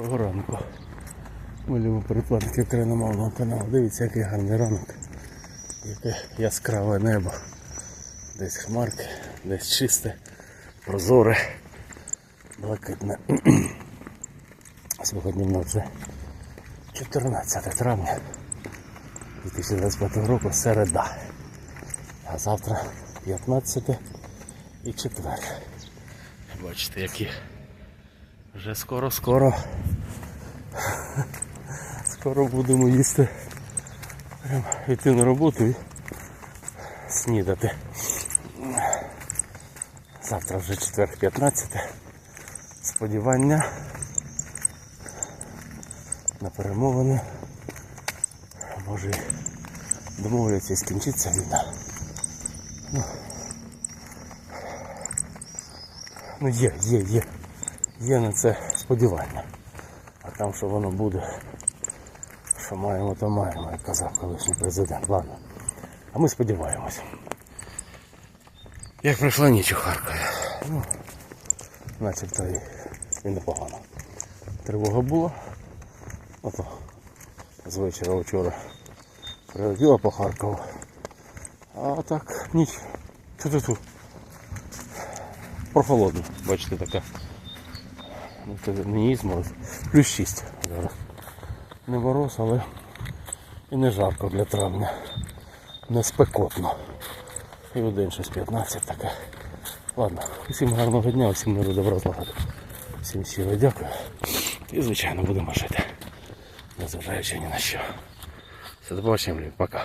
Доброго ранку. Любимо передплатники україномовного каналу. Дивіться, який гарний ранок. Яке яскраве небо. Десь хмарки, десь чисте, прозоре, блакитне. Сьогодні в нас вже 14 травня 2025 року середа. А завтра 15 і четвер. Бачите, які вже скоро-скоро. Скоро будемо їсти. Прям йти на роботу і снідати. Завтра вже четвер 15. Сподівання на перемовини. Може домовляться і скінчиться війна. Ну, ну є, є, є. Є на це сподівання. А там, що воно буде, що маємо, то маємо, як казав колишній президент. Ладно. А ми сподіваємось. Як пройшла ніч у Харкові. Ну, начебто і, і непогано. Тривога була. Ото з вечора вчора прилетіла по Харкову. А так, ніч. Ту-ту-ту. Прохолодно, бачите, така. Ну, це не їсть. Плюс 6 зараз. Не мороз, але і не жарко для травня. Не спекотно. І в день щось 15 таке. Ладно, усім гарного дня, усім миру добра злагоди. Всім щиро дякую. І звичайно будемо жити. Незважаючи ні на що. Все, до побачення, пока.